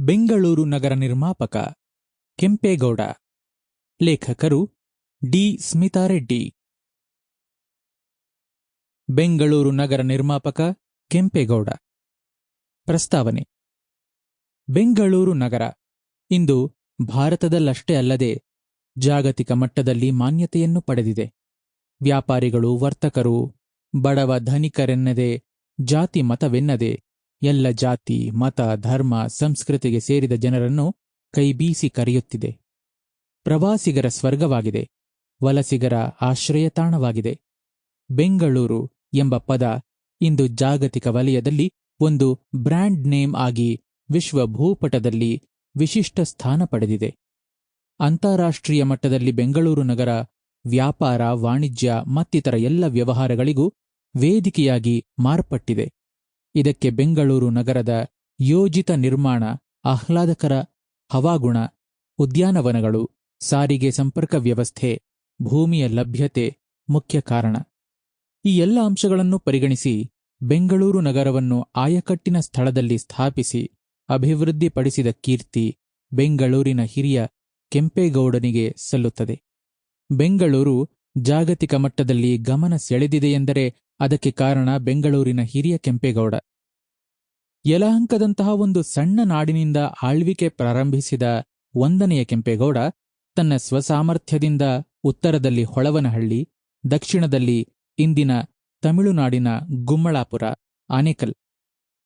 ಬೆಂಗಳೂರು ನಗರ ನಿರ್ಮಾಪಕ ಕೆಂಪೇಗೌಡ, ಲೇಖಕರು ಡಿ. ಸ್ಮಿತಾರೆಡ್ಡಿ ಬೆಂಗಳೂರು ನಗರ ನಿರ್ಮಾಪಕ ಕೆಂಪೇಗೌಡ. ಪ್ರಸ್ತಾವನೆ. ಬೆಂಗಳೂರು ನಗರ. ಇಂದು ಭಾರತದಲ್ಲಷ್ಟೇ ಅಲ್ಲದೆ ಜಾಗತಿಕ ಮಟ್ಟದಲ್ಲಿ ಮಾನ್ಯತೆಯನ್ನು ಪಡೆದಿದೆ. ವ್ಯಾಪಾರಿಗಳು, ವರ್ತಕರು, ಬಡವ ಧನಿಕರೆನ್ನದೆ ಜಾತಿ ಮತವೆನ್ನದೆ ಎಲ್ಲ ಜಾತಿ, ಮತ, ಧರ್ಮ, ಸಂಸ್ಕೃತಿಗೆ ಸೇರಿದ ಜನರನ್ನು ಕೈಬೀಸಿ ಕರೆಯುತ್ತಿದೆ. ಪ್ರವಾಸಿಗರ ಸ್ವರ್ಗವಾಗಿದೆ. ವಲಸಿಗರ ಆಶ್ರಯ ತಾಣವಾಗಿದೆ ಬೆಂಗಳೂರು ಎಂಬ ಪದ ಇಂದು ಜಾಗತಿಕ ವಲಯದಲ್ಲಿ ಒಂದು ಬ್ರ್ಯಾಂಡ್ ನೇಮ್ ಆಗಿ ವಿಶ್ವ ಭೂಪಟದಲ್ಲಿ ವಿಶಿಷ್ಟ ಸ್ಥಾನ ಪಡೆದಿದೆ. ಅಂತಾರಾಷ್ಟ್ರೀಯ ಮಟ್ಟದಲ್ಲಿ ಬೆಂಗಳೂರು ನಗರ, ವ್ಯಾಪಾರ, ವಾಣಿಜ್ಯ ಮತ್ತಿತರ ಎಲ್ಲ ವ್ಯವಹಾರಗಳಿಗೂ ವೇದಿಕೆಯಾಗಿ ಮಾರ್ಪಟ್ಟಿದೆ. ಇದಕ್ಕೆ ಬೆಂಗಳೂರು ನಗರದ ಯೋಜಿತ ನಿರ್ಮಾಣ, ಆಹ್ಲಾದಕರ ಹವಾಗುಣ, ಉದ್ಯಾನವನಗಳು, ಸಾರಿಗೆ ಸಂಪರ್ಕ ವ್ಯವಸ್ಥೆ, ಭೂಮಿಯ ಲಭ್ಯತೆ ಮುಖ್ಯ ಕಾರಣ. ಈ ಎಲ್ಲ ಅಂಶಗಳನ್ನು ಪರಿಗಣಿಸಿ ಬೆಂಗಳೂರು ನಗರವನ್ನು ಆಯಕಟ್ಟಿನ ಸ್ಥಳದಲ್ಲಿ ಸ್ಥಾಪಿಸಿ ಅಭಿವೃದ್ಧಿಪಡಿಸಿದ ಕೀರ್ತಿ ಬೆಂಗಳೂರಿನ ಹಿರಿಯ ಕೆಂಪೇಗೌಡನಿಗೆ ಸಲ್ಲುತ್ತದೆ. ಬೆಂಗಳೂರು ಜಾಗತಿಕ ಮಟ್ಟದಲ್ಲಿ ಗಮನ ಸೆಳೆದಿದೆಯೆಂದರೆ ಅದಕ್ಕೆ ಕಾರಣ ಬೆಂಗಳೂರಿನ ಹಿರಿಯ ಕೆಂಪೇಗೌಡ. ಯಲಹಂಕದಂತಹ ಒಂದು ಸಣ್ಣ ನಾಡಿನಿಂದ ಆಳ್ವಿಕೆ ಪ್ರಾರಂಭಿಸಿದ ಒಂದನೆಯ ಕೆಂಪೇಗೌಡ ತನ್ನ ಸ್ವಸಾಮರ್ಥ್ಯದಿಂದ ಉತ್ತರದಲ್ಲಿ ಹೊಳವನಹಳ್ಳಿ, ದಕ್ಷಿಣದಲ್ಲಿ ಇಂದಿನ ತಮಿಳುನಾಡಿನ ಗುಮ್ಮಳಾಪುರ, ಆನೇಕಲ್,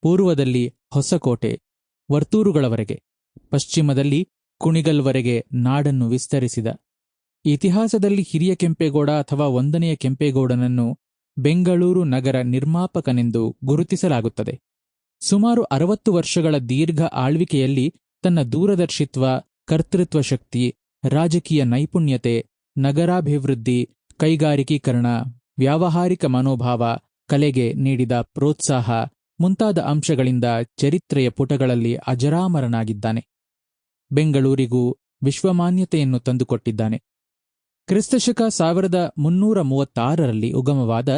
ಪೂರ್ವದಲ್ಲಿ ಹೊಸಕೋಟೆ, ವರ್ತೂರುಗಳವರೆಗೆ, ಪಶ್ಚಿಮದಲ್ಲಿ ಕುಣಿಗಲ್ವರೆಗೆ ನಾಡನ್ನು ವಿಸ್ತರಿಸಿದ. ಇತಿಹಾಸದಲ್ಲಿ ಹಿರಿಯ ಕೆಂಪೇಗೌಡ ಅಥವಾ ಒಂದನೆಯ ಕೆಂಪೇಗೌಡನನ್ನು ಬೆಂಗಳೂರು ನಗರ ನಿರ್ಮಾಪಕನೆಂದು ಗುರುತಿಸಲಾಗುತ್ತದೆ. ಸುಮಾರು ಅರವತ್ತು ವರ್ಷಗಳ ದೀರ್ಘ ಆಳ್ವಿಕೆಯಲ್ಲಿ ತನ್ನ ದೂರದರ್ಶಿತ್ವ, ಕರ್ತೃತ್ವ ಶಕ್ತಿ, ರಾಜಕೀಯ ನೈಪುಣ್ಯತೆ, ನಗರಾಭಿವೃದ್ಧಿ, ಕೈಗಾರಿಕೀಕರಣ, ವ್ಯಾವಹಾರಿಕ ಮನೋಭಾವ, ಕಲೆಗೆ ನೀಡಿದ ಪ್ರೋತ್ಸಾಹ ಮುಂತಾದ ಅಂಶಗಳಿಂದ ಚರಿತ್ರೆಯ ಪುಟಗಳಲ್ಲಿ ಅಜರಾಮರನಾಗಿದ್ದಾನೆ. ಬೆಂಗಳೂರಿಗೂ ವಿಶ್ವಮಾನ್ಯತೆಯನ್ನು ತಂದುಕೊಟ್ಟಿದ್ದಾನೆ. ಕ್ರಿಸ್ತಶಕ ಸಾವಿರದ ಮುನ್ನೂರ ಮೂವತ್ತಾರರಲ್ಲಿ ಉಗಮವಾದ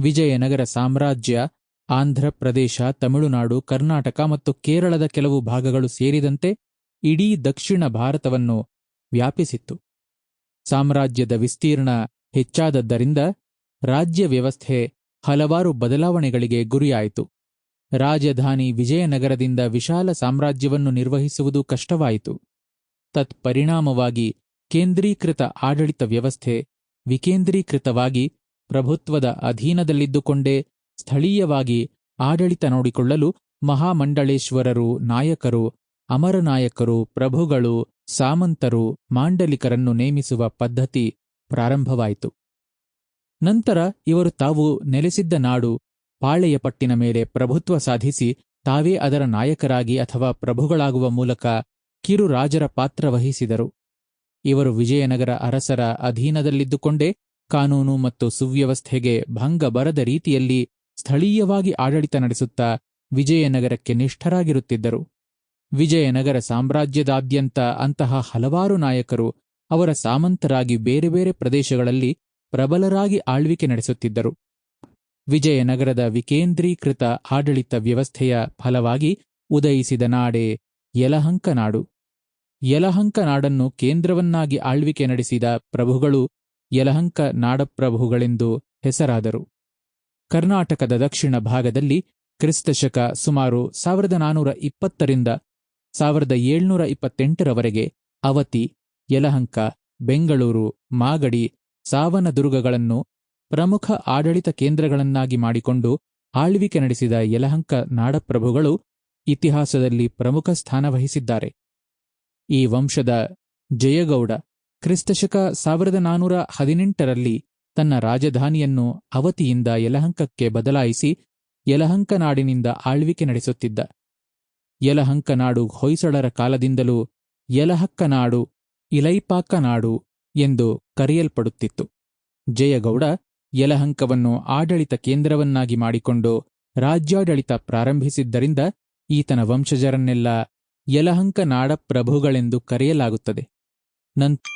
ವಿಜಯನಗರ ಸಾಮ್ರಾಜ್ಯ, ಆಂಧ್ರ ಪ್ರದೇಶ, ತಮಿಳುನಾಡು, ಕರ್ನಾಟಕ ಮತ್ತು ಕೇರಳದ ಕೆಲವು ಭಾಗಗಳು ಸೇರಿದಂತೆ ಇಡೀ ದಕ್ಷಿಣ ಭಾರತವನ್ನು ವ್ಯಾಪಿಸಿತ್ತು. ಸಾಮ್ರಾಜ್ಯದ ವಿಸ್ತೀರ್ಣ ಹೆಚ್ಚಾದದ್ದರಿಂದ ರಾಜ್ಯ ವ್ಯವಸ್ಥೆ ಹಲವಾರು ಬದಲಾವಣೆಗಳಿಗೆ ಗುರಿಯಾಯಿತು. ರಾಜಧಾನಿ ವಿಜಯನಗರದಿಂದ ವಿಶಾಲ ಸಾಮ್ರಾಜ್ಯವನ್ನು ನಿರ್ವಹಿಸುವುದು ಕಷ್ಟವಾಯಿತು. ತತ್ಪರಿಣಾಮವಾಗಿ ಕೇಂದ್ರೀಕೃತ ಆಡಳಿತ ವ್ಯವಸ್ಥೆ, ವಿಕೇಂದ್ರೀಕೃತವಾಗಿ ಪ್ರಭುತ್ವದ ಅಧೀನದಲ್ಲಿದ್ದುಕೊಂಡೇ ಸ್ಥಳೀಯವಾಗಿ ಆಡಳಿತ ನೋಡಿಕೊಳ್ಳಲು ಮಹಾಮಂಡಳೇಶ್ವರರು ನಾಯಕರು, ಅಮರನಾಯಕರು, ಪ್ರಭುಗಳು, ಸಾಮಂತರು, ಮಾಂಡಲಿಕರನ್ನು ನೇಮಿಸುವ ಪದ್ಧತಿ ಪ್ರಾರಂಭವಾಯಿತು. ನಂತರ ಇವರು ತಾವು ನೆಲೆಸಿದ್ದ ನಾಡು ಪಾಳೆಯಪಟ್ಟಿನ ಮೇಲೆ ಪ್ರಭುತ್ವ ಸಾಧಿಸಿ ತಾವೇ ಅದರ ನಾಯಕರಾಗಿ ಅಥವಾ ಪ್ರಭುಗಳಾಗುವ ಮೂಲಕ ಕಿರು ರಾಜರ ಪಾತ್ರ ವಹಿಸಿದರು. ಇವರು ವಿಜಯನಗರ ಅರಸರ ಅಧೀನದಲ್ಲಿದ್ದುಕೊಂಡೇ ಕಾನೂನು ಮತ್ತು ಸುವ್ಯವಸ್ಥೆಗೆ ಭಂಗ ಬರದ ರೀತಿಯಲ್ಲಿ ಸ್ಥಳೀಯವಾಗಿ ಆಡಳಿತ ನಡೆಸುತ್ತಾ ವಿಜಯನಗರಕ್ಕೆ ನಿಷ್ಠರಾಗಿರುತ್ತಿದ್ದರು. ವಿಜಯನಗರ ಸಾಮ್ರಾಜ್ಯದಾದ್ಯಂತ ಅಂತಹ ಹಲವಾರು ನಾಯಕರು ಅವರ ಸಾಮಂತರಾಗಿ ಬೇರೆ ಬೇರೆ ಪ್ರದೇಶಗಳಲ್ಲಿ ಪ್ರಬಲರಾಗಿ ಆಳ್ವಿಕೆ ನಡೆಸುತ್ತಿದ್ದರು. ವಿಜಯನಗರದ ವಿಕೇಂದ್ರೀಕೃತ ಆಡಳಿತ ವ್ಯವಸ್ಥೆಯ ಫಲವಾಗಿ ಉದಯಿಸಿದ ನಾಡೆ ಯಲಹಂಕ ನಾಡು ಯಲಹಂಕ ನಾಡನ್ನು ಕೇಂದ್ರವನ್ನಾಗಿ ಆಳ್ವಿಕೆ ನಡೆಸಿದ ಪ್ರಭುಗಳು ಯಲಹಂಕ ನಾಡಪ್ರಭುಗಳೆಂದು ಹೆಸರಾದರು. ಕರ್ನಾಟಕದ ದಕ್ಷಿಣ ಭಾಗದಲ್ಲಿ ಕ್ರಿಸ್ತಶಕ ಸುಮಾರು ಸಾವಿರದ ನಾನೂರ ಇಪ್ಪತ್ತರಿಂದ ಸಾವಿರದ ಏಳ್ನೂರ ಇಪ್ಪತ್ತೆಂಟರವರೆಗೆ ಅವತಿ, ಯಲಹಂಕ, ಬೆಂಗಳೂರು, ಮಾಗಡಿ, ಸಾವನದುರ್ಗಗಳನ್ನು ಪ್ರಮುಖ ಆಡಳಿತ ಕೇಂದ್ರಗಳನ್ನಾಗಿ ಮಾಡಿಕೊಂಡು ಆಳ್ವಿಕೆ ನಡೆಸಿದ ಯಲಹಂಕ ನಾಡಪ್ರಭುಗಳು ಇತಿಹಾಸದಲ್ಲಿ ಪ್ರಮುಖ ಸ್ಥಾನ ವಹಿಸಿದ್ದಾರೆ. ಈ ವಂಶದ ಜಯಗೌಡ ಕ್ರಿಸ್ತಶಕ ಸಾವಿರದ ನಾನೂರ ಹದಿನೆಂಟರಲ್ಲಿ ತನ್ನ ರಾಜಧಾನಿಯನ್ನು ಅವತಿಯಿಂದ ಯಲಹಂಕಕ್ಕೆ ಬದಲಾಯಿಸಿ ಯಲಹಂಕ ನಾಡಿನಿಂದ ಆಳ್ವಿಕೆ ನಡೆಸುತ್ತಿದ್ದ. ಯಲಹಂಕ ನಾಡು ಹೊಯ್ಸಳರ ಕಾಲದಿಂದಲೂ ಯಲಹಕ್ಕ ನಾಡು ನಾಡು ಎಂದು ಕರೆಯಲ್ಪಡುತ್ತಿತ್ತು. ಜಯಗೌಡ ಯಲಹಂಕವನ್ನು ಆಡಳಿತ ಕೇಂದ್ರವನ್ನಾಗಿ ಮಾಡಿಕೊಂಡು ರಾಜ್ಯಾಡಳಿತ ಪ್ರಾರಂಭಿಸಿದ್ದರಿಂದ ಈತನ ವಂಶಜರನ್ನೆಲ್ಲ ಯಲಹಂಕ ನಾಡ ಪ್ರಭುಗಳೆಂದು ಕರೆಯಲಾಗುತ್ತದೆ ನಂತರ